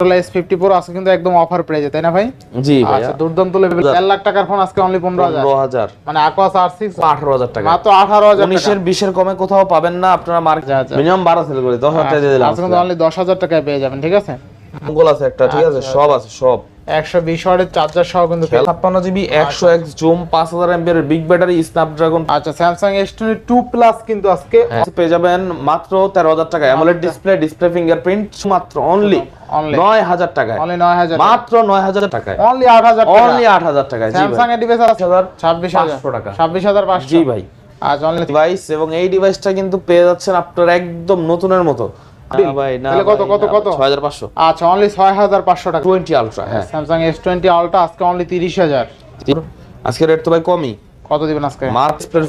S fifty four আজকে কিন্তু একদম অফার প্রাইজে তাই না ভাই? জি আচ্ছা দুর্দান্ত লেভেল চার লাখ টাকার ফোন আজকে অনলি পনেরো হাজার। মানে আকোয়াস আর সিক্স আঠারো হাজার টাকা। মাত্র আঠারো হাজার উনিশের বিশের কমে কোথাও পাবেন না আপনারা মার্কেট আচ্ছা, আচ্ছা। মিনিমাম বারো সেল করে দশ হাজার টাকা দিয়ে দিলাম আজকে অনলি দশ হাজার টাকায় পেয়ে যাবেন ঠিক আছে? মঙ্গল আছে একটা ঠিক আছে? সব আছে সব। একশো বিশ ওয়াটের চার্জার সহ কিন্তু ছাপ্পান্ন জিবি একশো এক্স জুম পাঁচ হাজার এমবিআর বিগ ব্যাটারি স্ন্যাপড্রাগন আচ্ছা Samsung S twenty two plus কিন্তু আজকে পেয়ে যাবেন মাত্র তেরো হাজার টাকা অ্যামোলেড ডিসপ্লে ডিসপ্লে ফিঙ্গারপ্রিন্ট মাত্র অনলি। নয় হাজার টাকায়। অনলি নয় হাজার মাত্র নয় হাজার টাকায়। অনলি আট হাজার অনলি আট হাজার টাকায়। স্যামসাং এর ডিভাইস আছে? হাজার ছাব্বিশ হাজার। টাকা। ছাব্বিশ হাজার পাঁচশো। জি ভাই। আচ্ছা অনলি ডিভাইস এবং এই ডিভাইসটা কিন্তু পেয়ে যাচ্ছেন আপনার একদম নতুনের মতো। ভাই না কত, কত, আচ্ছা অনলি টাকা। আলট্রা হ্যাঁ। স্যামসাং আলট্রা আজকে অনলি তিরিশ হাজার। আজকে রেট তো ভাই কমই। কত দিবেন আজকে?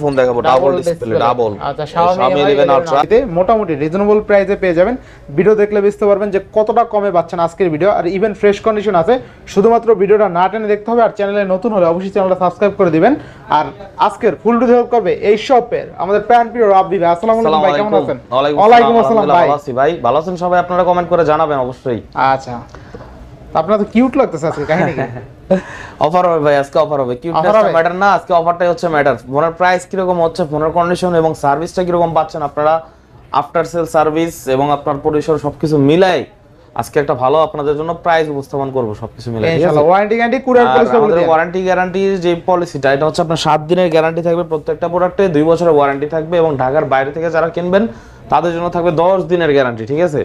ফোন দেখাবো ডাবল ডিসপ্লে ডাবল আচ্ছা Xiaomi 11 Ultra তে মোটামুটি রিজনেবল প্রাইসে পেয়ে যাবেন। ভিডিও দেখলে বুঝতে পারবেন যে কতটা কমে পাচ্ছেন আজকের ভিডিও আর ইভেন ফ্রেশ কন্ডিশন আছে। শুধুমাত্র ভিডিওটা না টেনে দেখতে হবে। আর চ্যানেলে নতুন হলে অবশ্যই চ্যানেলটা সাবস্ক্রাইব করে দিবেন। আর আজকের ফুল টু হেল্প করবে এই শপের আমাদের প্যান প্রিয় রাব্বি ভাই। আসসালামু আলাইকুম ভাই কেমন আছেন? ওয়ালাইকুম আসসালাম ভাই। ভালো আছি ভাই। ভালো আছেন সবাই? আপনারা কমেন্ট করে জানাবেন অবশ্যই। আচ্ছা। আপনার তো কিউট লাগতেছে আজকে কাহিনী কি? অফার হবে ভাই আজকে অফার হবে। ম্যাটার না আজকে অফারটাই হচ্ছে ম্যাটার ফোনের প্রাইস কীরকম হচ্ছে ফোনের কন্ডিশন এবং সার্ভিসটা কীরকম পাচ্ছেন আপনারা? আফটার সেল সার্ভিস এবং আপনার সবকিছু মিলাই আজকে একটা ভালো আপনাদের জন্য প্রাইস উপস্থাপন করব সবকিছু ইনশাআল্লাহ ওয়ারেন্টি গ্যারান্টি কুরিয়ার পলিসি বলে আমাদের ওয়ারেন্টি গ্যারান্টির যে পলিসিটা এটা হচ্ছে আপনার সাত দিনের গ্যারান্টি থাকবে প্রত্যেকটা প্রোডাক্টে দুই বছরের ওয়ারেন্টি থাকবে এবং ঢাকার বাইরে থেকে যারা কিনবেন তাদের জন্য থাকবে দশ দিনের গ্যারান্টি ঠিক আছে?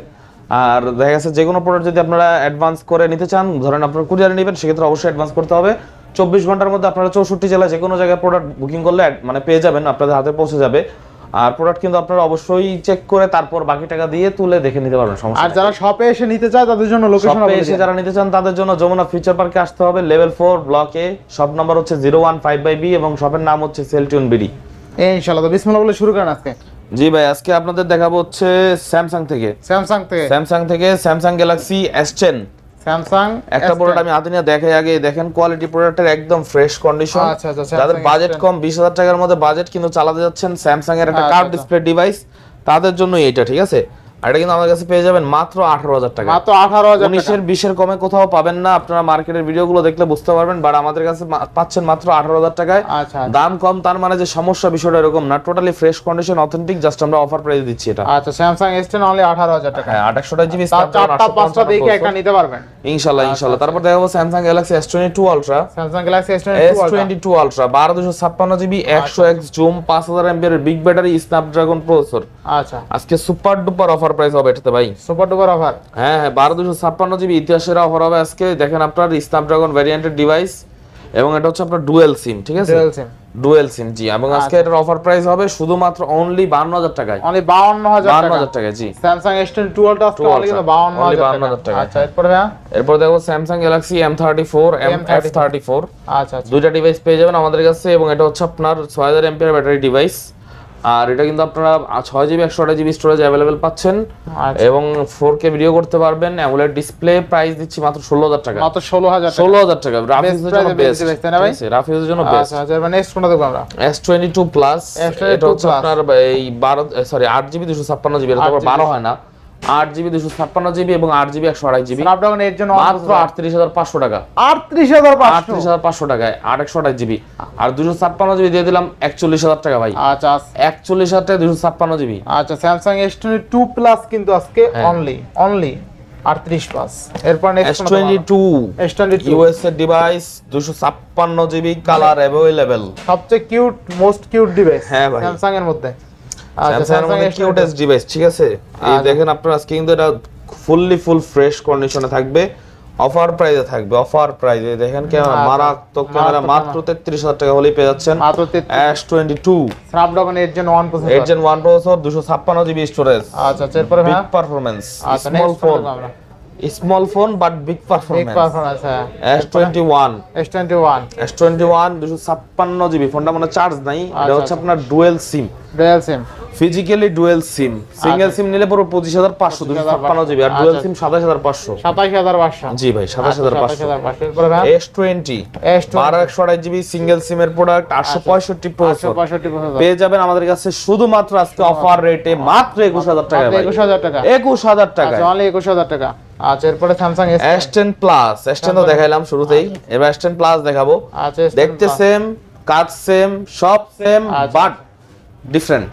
আর দেখা গেছে যে কোনো প্রোডাক্ট যদি আপনারা অ্যাডভান্স করে নিতে চান ধরেন আপনারা কুরিয়ারে নেবেন সেক্ষেত্রে অবশ্যই অ্যাডভান্স করতে হবে। চব্বিশ ঘণ্টার মধ্যে আপনারা চৌষট্টি জেলায় যে কোনো জায়গায় প্রোডাক্ট বুকিং করলে মানে পেয়ে যাবেন আপনাদের হাতে পৌঁছে যাবে। আর প্রোডাক্ট কিন্তু আপনারা অবশ্যই চেক করে তারপর বাকি টাকা দিয়ে তুলে দেখে নিতে পারবেন সমস্যা আর যারা শপে এসে নিতে চায় তাদের জন্য লোকেশন শপে এসে যারা নিতে চান তাদের জন্য যমুনা ফিউচার পার্কে আসতে হবে লেভেল ফোর ব্লকে শপ নাম্বার হচ্ছে zero one five by B এবং শপের নাম হচ্ছে সেলটিউন বিডি ইনশাআল্লাহ তো বিসমিল্লাহ বলে শুরু করেন আজকে। জি ভাই আজকে আপনাদের দেখাবো হচ্ছে স্যামসাং থেকে। স্যামসাং থেকে। স্যামসাং থেকে Samsung Galaxy S ten Samsung একটা প্রোডাক্ট আমি হাতে নিয়ে দেখাই আগে দেখেন কোয়ালিটি প্রোডাক্টের একদম ফ্রেশ কন্ডিশন আচ্ছা, আচ্ছা, যাদের বাজেট কম বিশ হাজার টাকার মধ্যে বাজেট কিন্তু চালাতে যাচ্ছেন স্যামসাং এর একটা আচ্ছা, কার্ভ আচ্ছা। ডিসপ্লে ডিভাইস তাদের জন্য এটা ঠিক আছে? আর এটা কিন্তু আমার কাছে পেয়ে যাবেন মাত্র আঠারো হাজার টাকা। মাত্র আঠারো হাজার উনিশের বিশের কমে কোথাও পাবেন না। আপনারা মার্কেটের ভিডিওগুলো দেখলে বুঝতে পারবেন বাট আমাদের কাছে পাচ্ছেন মাত্র আঠারো হাজার টাকায়। আচ্ছা দাম কম তার মানে যে সমস্যা বিষয়টা এরকম না totally fresh condition authentic just আমরা অফার প্রাইস দিচ্ছি এটা। আচ্ছা স্যামসাং এস টেন অনলি আঠারো হাজার টাকা। হ্যাঁ জিবি তার চারটা পাঁচটা দেখে একটা নিতে পারবেন। ইনশাল্লাহ ইনশাল্লাহ। তারপর দেখাবো Samsung Galaxy S twenty two ultra Samsung Galaxy S S twenty two ultra বারো দুশো ছাপ্পান্ন জিবি একশো এক্স জুম পাঁচ হাজার MBR big battery Snapdragon processor আচ্ছা। আজকে সুপার ডুপার অফার প্রাইস হবে এটাতে ভাই। সুপার ডুপার অফার হ্যাঁ হ্যাঁ বারো দুশো ছাপ্পান্ন জিবি ইতিহাসের অফার হবে আজকে। দেখেন আপনার স্ন্যাপড্রাগন ভ্যারিয়েন্টের ডিভাইস এবং এটা হচ্ছে আপনার ডুয়েল সিম ঠিক আছে? ডুয়েল সিম ডুয়েল সিম জি। এবং আচ্ছা। আজকে এটার অফার প্রাইস হবে শুধুমাত্র অনলি বান্ন হাজার টাকায়। অনলি টাকা। জি। অনলি কিন্তু বাউন্ন হাজার 52,000 টাকা। আচ্ছা এরপরে ভাইয়া? এরপর দেখো Samsung Galaxy M thirty four M F thirty four আচ্ছা আচ্ছা। দুইটা ডিভাইস পেয়ে যাবেন আমাদের কাছে এবং এটা হচ্ছে আপনার ছয় হাজার এমপিআর ব্যাটারি ডিভাইস আর এটা কিন্তু আপনারা ছয় জিবি একশো আঠাশ জিবি স্টোরেজ অ্যাভেলেবেল পাচ্ছেন। আচ্ছা। এবং ফোর কে ভিডিও করতে পারবেন অ্যামুলেট ডিসপ্লে প্রাইস দিচ্ছি মাত্র ষোলো হাজার টাকা। মাত্র ষোলো হাজার টাকা। ষোলো হাজার টাকা। রাফিজের জন্য বেস্ট রাফিজের না ভাই? রাফ এর জন্য বেস্ট কোনটা দেখব আমরা। S twenty two plus S22 এটা হচ্ছে আপনার এই বারো সরি আট জিবি দুশো ছাপ্পান্ন জিবি এটা তো আবার 8 বারো হয় না। আট জিবি দুশো ছাপ্পান্ন জিবি এবং আট জিবি একশো আড়াই জিবি। স্ন্যাপড্রাগন এর জন্য মাত্র আটত্রিশ হাজার পাঁচশো টাকা। আটত্রিশ হাজার আটত্রিশ হাজার পাঁচশো টাকায় আট একশো আঠাশ জিবি। আর দুশো ছাপ্পান্ন জিবি দিয়ে দিলাম একচল্লিশ হাজার টাকা ভাই। আচ্ছা একচল্লিশ হাজার টাকা দুশো ছাপ্পান্ন জিবি। আচ্ছা Samsung S twenty two plus কিন্তু আজকে। অনলি প্লাস এরপর নেক্সট এর ডিভাইস দুশো ছাপ্পান্ন জিবি কালার অ্যাভেলেবেল সবচেয়ে কিউট মোস্ট কিউট ডিভাইস হ্যাঁ ভাই। স্যামসাং এর মধ্যে। স্যামসাং এর স্যামসাং মধ্যে এস কিউটেস্ট ডিভাইস ঠিক আছে? এই আচ্ছা। দেখেন আপনার আজকে কিন্তু এটা ফুললি ফুল ফ্রেশ কন্ডিশনে থাকবে। অফার প্রাইসে থাকবে অফার প্রাইসে দেখেন ক্যামেরা আচ্ছা। মারাত্মক ক্যামেরা মাত্র তেত্রিশ হাজার টাকা হলেই পেয়ে যাচ্ছেন। মাত্র স্ন্যাপড্রাগন এর জন্য one eight processor gen one processor দুশো ছাপ্পান্ন জিবি স্টোরেজ আচ্ছা আচ্ছা এরপরে বিগ হ্যাঁ? পারফরমেন্স আচ্ছা small phone. Small phone but big big performance হ্যাঁ। ওয়ান এস টোয়েন্টি ওয়ান দুশো ছাপ্পান্ন জিবি ফোনটা মানে চার্জ নাই। এটা আচ্ছা, হচ্ছে আচ্ছা। আপনার dual SIM dual SIM physically dual SIM single SIM নিলে পুরো পঁচিশ হাজার পাঁচশো দুশো ছাপ্পান্ন জিবি। আর ডুয়েল আচ্ছা। সিম সাতাশ হাজার পাঁচশো। সাতাশ হাজার পাঁচশো। জি ভাই সাতাশ হাজার পাঁচশো। হাজার পাঁচশো। এস টোয়েন্টি বারো একশো আড়াই জিবি সিঙ্গেল সিমের প্রোডাক্ট আটশো পঁয়ষট্টি পেয়ে যাবেন আমাদের কাছে শুধুমাত্র আজকে অফার রেটে মাত্র একুশ হাজার টাকা একুশ হাজার টাকা। একুশ হাজার টাকা। আচ্ছা একুশ হাজার টাকা। আচ্ছা এরপরে Samsung S S ten plus S ten তো দেখাইলাম শুরুতেই। এবার এস টেন প্লাস দেখাবো। আচ্ছা দেখতে। সেম কাজ সেম সব সেম আচ্ছা। বাট ডিফারেন্ট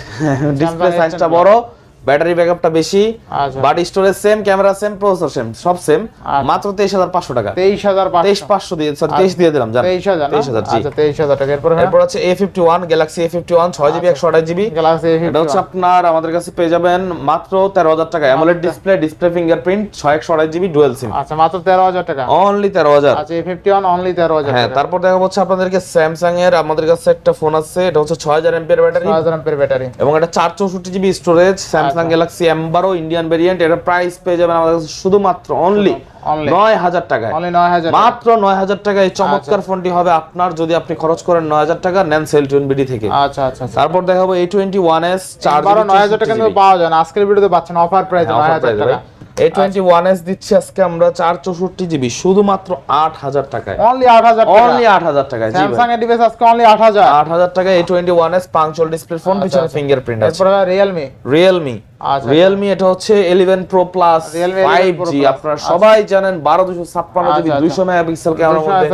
ডিসপ্লে S10 সাইজটা। বড় ব্যাটারি ব্যাকআপটা বেশি আচ্ছা। But storage same camera same processor same সব সেম আচ্ছা। মাত্র তেইশ হাজার পাঁচশো টাকা। তেইশ হাজার তেইশ পাঁচশো দিয়ে সরি তেইশ দিয়ে দিলাম জান। তেইশ হাজার তেইশ হাজার জি। আচ্ছা তেইশ হাজার টাকা। এরপরে এরপর আছে A fifty one Galaxy A fifty one ছয় একশো আঠাশ জিবি এটা হচ্ছে আপনার আমাদের কাছে পেয়ে যাবেন মাত্র তেরো হাজার টাকা। অ্যামোলেড ডিসপ্লে ডিসপ্লে ফিঙ্গারপ্রিন্ট ছয় একশো আঠাশ ডুয়েল সিম আচ্ছা মাত্র তেরো হাজার টাকা। অনলি তেরো হাজার। আচ্ছা এ ফিফটি ওয়ান অনলি তেরো হাজার হ্যাঁ টাকা। তারপর দেখা হচ্ছে আপনাদেরকে স্যামসাং এর আমাদের কাছে একটা ফোন আছে এটা হচ্ছে ছয় হাজার এমপিয়ার ব্যাটারি ছয় হাজার এমপের ব্যাটারি এবং এটা চার চৌষট্টি GB storage Samsung Galaxy M বারো ইন্ডিয়ান ভেরিয়েন্ট এটা প্রাইস পেয়ে যাবেন আমাদের কাছে শুধুমাত্র অনলি Only। নয় হাজার টাকায়। মাত্র নয় হাজার টাকা এই চমৎকার ফোনটি হবে আপনার যদি আপনি খরচ করেন নয় হাজার টাকা নেন সেল বিডি থেকে। আচ্ছা আচ্ছা আচ্ছা। তারপর দেখাবো এই টোয়েন্টি ওয়ান এস চার বারো নয় হাজার টাকা পাওয়া যায় না। আজকের ভিডিওতে পাচ্ছেন অফার প্রাইস হ্যাঁ, নয় হাজার টাকা। এই টোয়েন্টি ওয়ান এস দিচ্ছি আজকে আমরা চার চৌষট্টি জিবি শুধুমাত্র আট হাজার টাকায়। অনলি আট হাজার অনলি আট হাজার টাকায় স্যামসাং এর ডিভাইস আজকে অনলি আট হাজার। আট হাজার টাকা এই twenty one S punch hole display phone পিছনে ফিঙ্গারপ্রিন্ট আছে। এরপরে রিয়েলমি রিয়েলমি আচ্ছা। রিয়েলমি এটা হচ্ছে eleven pro plus Realme 11 five G Plus, আপনারা সবাই জানেন বারো দুশো ছাপ্পান্ন জিবি আচ্ছা, আচ্ছা। দুইশো মেগাপিক্সেল ক্যামেরার মধ্যে।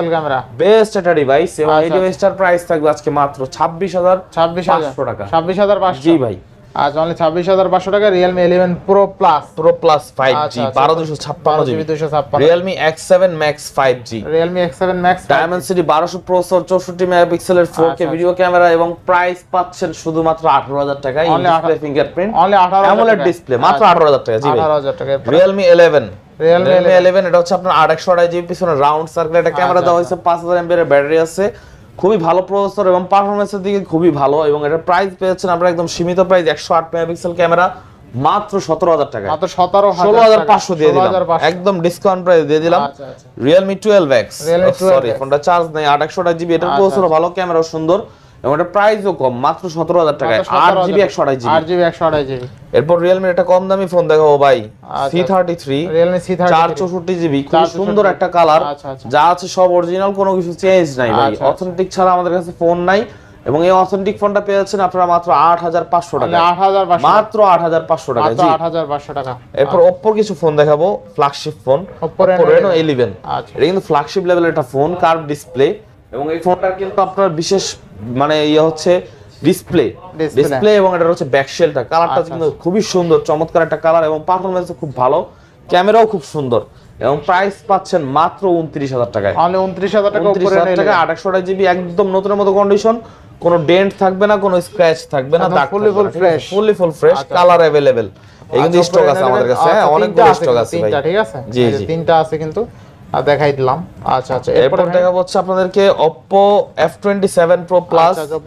বেস্ট একটা ডিভাইস এবং এই আচ্ছা, ডিভাইসটার প্রাইস থাকবে আজকে মাত্র ছাব্বিশ হাজার ছাব্বিশ হাজার। পাঁচশো টাকা। ছাব্বিশ হাজার পাঁচশো। জি ভাই। আচ্ছা অনলি ছাব্বিশ হাজার পাঁচশো টাকা Realme eleven pro plus pro plus five G আচ্ছা, আচ্ছা। Seven max five G Realme X seven max Dimensity বারোশো প্রসেসর চৌষট্টি মেগাপিক্সেলের ফোর কে আচ্ছা, ভিডিও ক্যামেরা এবং প্রাইস পাচ্ছেন শুধুমাত্র আঠারো হাজার টাকায় Only ডিসপ্লে ফিঙ্গারপ্রিন্ট অনলি আঠারো অ্যামোলেড ডিসপ্লে মাত্র আঠারো হাজার টাকা জি ভাই। আঠারো হাজার টাকা Realme eleven Realme Realme eleven এটা হচ্ছে আপনার আট একশো আড়াই জিবি পিছনে রাউন্ড সার্কেল একটা ক্যামেরা আচ্ছা, দেওয়া হয়েছে পাঁচ হাজার এমপিয়ার ব্যাটারি আছে। খুবই ভালো প্রসেসর এবং পারফরমেন্সের দিকে খুবই ভালো এবং এটার প্রাইস পেয়েছেন আপনারা একদম সীমিত প্রাইস একশো আট মেগাপিক্সেল ক্যামেরা মাত্র সতেরো হাজার টাকা মাত্র সতেরো ষোলো হাজার পাঁচশো দিয়ে দিলাম। একদম ডিসকাউন্ট প্রাইস দিয়ে দিলাম। আচ্ছা আচ্ছা। Realme twelve X Realme 12X sorry ফোনটা চার্জ নেই আট একশো জিবি এটার আচ্ছা, প্রসেসর ভালো ক্যামেরা সুন্দর। এবং এটার প্রাইসও কম মাত্র সতেরো হাজার টাকায়। আট জিবি একশো আড়াই জিবি আট জিবি একশো আড়াই জিবি এরপর রিয়েলমির একটা কম দামি ফোন দেখাবো ভাই। C thirty three Realme C চার চৌষট্টি জিবি খুব সুন্দর একটা কালার আচ্ছা, আচ্ছা। যা আছে সব অরিজিনাল কোনো কিছু চেঞ্জ নাই ভাই। আচ্ছা, আচ্ছা। অথেন্টিক ছাড়া আমাদের কাছে ফোন নাই। এবং এই অথেন্টিক ফোনটা পেয়েছেন আপনারা মাত্র আট হাজার পাঁচশো টাকা। মাত্র আট হাজার পাঁচশো টাকা জি। আট হাজার পাঁচশো টাকা। এরপর ওপ্পোর কিছু ফোন দেখাবো flagship phone Oppo Oppo Reno Reno eleven আচ্ছা। এটা কিন্তু ফ্ল্যাগশিপ লেভেলের একটা ফোন কার্ভ ডিসপ্লে এবং এই ফোনটা কিন্তু আপনার বিশেষ মানে ইয়ে হচ্ছে ডিসপ্লে ডিসপ্লে এবং এটা হচ্ছে ব্যাকশেলটা কালারটা আচ্ছা, কিন্তু খুবই সুন্দর চমৎকার একটা কালার এবং পারফরমেন্স খুব ভালো। ক্যামেরাও খুব সুন্দর এবং প্রাইস পাচ্ছেন মাত্র উনত্রিশ হাজার টাকায়। অনলি উনত্রিশ হাজার টাকা উনত্রিশ উপরে হাজার টাকা আঠাশশো জিবি একদম নতুনের মতো কন্ডিশন কোনো ডেন্ট থাকবে না কোনো স্ক্র্যাচ থাকবে না fully full fresh। Fully full fresh আচ্ছা। কালার অ্যাভেলেবেল এই কিন্তু স্টক আছে আমাদের কাছে। হ্যাঁ অনেকগুলো স্টক আছে ভাই। আচ্ছা, ঠিক আছে? জি, জি। তিনটা আছে কিন্তু। দেখাই দিলাম। আচ্ছা আচ্ছা এরপর দেখা হচ্ছে আপনাদেরকে Oppo F27 Pro Plus আচ্ছা,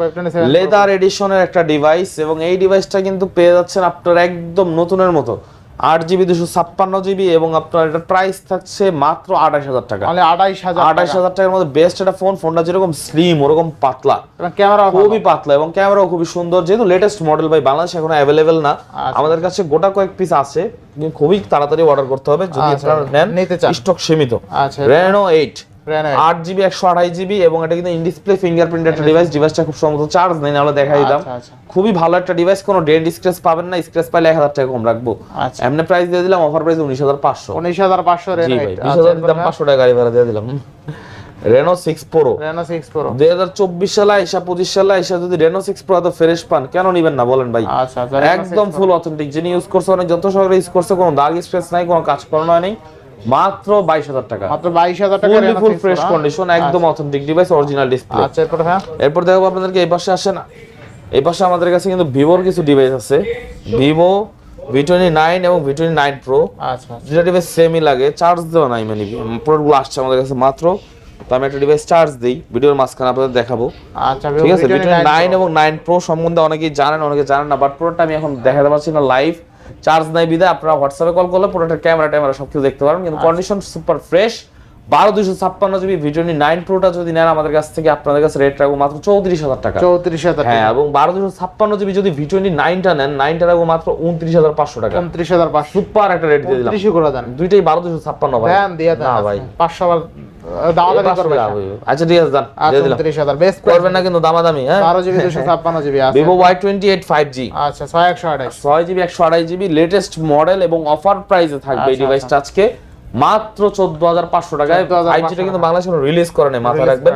লেদার এডিশনের একটা ডিভাইস এবং এই ডিভাইসটা কিন্তু পেয়ে যাচ্ছেন আপনার একদম নতুনের মতো। আট জিবি দুশো ছাপ্পান্ন জিবি এবং আপনার এটার প্রাইস থাকছে মাত্র আঠাশ হাজার টাকা। মানে আঠাইশ হাজার আঠাশ হাজার টাকার মধ্যে বেস্ট একটা ফোন ফোনটা যেরকম স্লিম ওরকম পাতলা। ক্যামেরা খুবই পাতলা এবং ক্যামেরাও খুবই সুন্দর। যেহেতু লেটেস্ট মডেল ভাই বাংলাদেশ এখন অ্যাভেলেবেল না। আচ্ছা। আমাদের কাছে গোটা কয়েক পিস আছে। কিন্তু খুবই তাড়াতাড়ি অর্ডার করতে হবে। যদি আচ্ছা, আপনারা নেন নিতে চান। স্টক সীমিত। আচ্ছা। রেনো এইট Reno আট জিবি একশো আঠাশ জিবি এবং এটা কিন্তু ইন ডিসপ্লে ফিঙ্গারপ্রিন্ট একটা ডিভাইস ডিভাইসটা খুব সম্ভবত চার্জ নেই নাহলে দেখাই দিতাম। আচ্ছা, আচ্ছা। খুবই ভালো একটা ডিভাইস কোনো স্ক্র্যাচ পাবেন না স্ক্র্যাচ পাইলে এক হাজার টাকা কম রাখব। আচ্ছা। এমনি প্রাইস দিয়ে দিলাম অফার প্রাইস উনিশ হাজার পাঁচশো। উনিশ হাজার পাঁচশো বিশ হাজার দিলাম পাঁচশো টাকা গাড়ি ভাড়া দিয়ে দিলাম। Reno six pro Reno six pro দুই হাজার চব্বিশ সালে আইসা পঁচিশ সালে আইসা যদি রেনো সিক্স প্রো এত ফ্রেশ পান কেন নিবেন না বলেন ভাই? একদম ফুল অথেন্টিক যিনি ইউজ করছে অনেক যত সহকারে ইউজ করছে কোনো দাগ স্পেস নাই কোনো কাজ করানো নেই। মাত্র বাইশ হাজার টাকা। মাত্র বাইশ হাজার টাকা ফুললি ফুল ফ্রেশ? কন্ডিশন একদম অথেন্টিক ডিভাইস অরিজিনাল ডিসপ্লে আচ্ছা এরপরে হ্যাঁ এরপর দেখো আপনাদেরকে এই পাশে আসেন এই পাশে আমাদের কাছে কিন্তু ভিভোর কিছু ডিভাইস আছে। ভিভো ভি টোয়েন্টি নাইন এবং ভি টোয়েন্টি নাইন প্রো আচ্ছা আচ্ছা। দুটা ডিভাইস সেমই লাগে চার্জ দেওয়া নাই মানে প্রোডাক্টগুলো আসছে আমাদের কাছে মাত্র। তো আমি একটা ডিভাইস চার্জ দিই ভিডিওর মাঝখানে আপনাদের দেখাবো। আচ্ছা ঠিক আছে? ভি V29 নাইন এবং নাইন প্রো সম্বন্ধে অনেকেই জানেন অনেকে জানেন না বাট পুরোটা আমি এখন দেখাতে পারছি না লাইভ চার্জ নাই বিদায় আপনারা হোয়াটসঅ্যাপে কল করলে পুরোটা ক্যামেরা ট্যামেরা সব কিছু দেখতে পারবেন। কিন্তু কন্ডিশন সুপার ফ্রেশ বারো দুশো ছাপ্পান্ন জিবি ভি টোয়েন্টি নাইন প্রোটা যদি নেন আমাদের কাছ থেকে আপনাদের কাছে রেট রাখব মাত্র চৌত্রিশ হাজার টাকা। চৌত্রিশ হাজার হ্যাঁ এবং বারো দুশো ছাপ্পান্ন জিবি যদি ভি টোয়েন্টি নাইনটা নেন নাইনটা রাখব মাত্র উনত্রিশ হাজার পাঁচশো টাকা। উনত্রিশ হাজার পাঁচশো। সুপার একটা রেট দিয়ে দিলাম। করে দেন। দুইটাই বারো দুশো ছাপ্পান্ন ভাই। না ভাই। পাঁচশো আবার। আচ্ছা ঠিক আছে দান আচ্ছা করবেন না কিন্তু দামাদামি হ্যাঁ? বারো জিবি দুশো ছাপ্পান্ন জিবি আছে। Vivo Y twenty eight five G আচ্ছা ছয় একশো আঠাশ। ছয় জিবি একশো আড়াই জিবি লেটেস্ট মডেল এবং অফার প্রাইসে থাকবে এই ডিভাইসটা আজকে। মাত্র চোদ্দ হাজার পাঁচশো টাকায় 14,500 ফাইভ জিটা কিন্তু বাংলাদেশে রিলিজ করে নেই রাখবেন।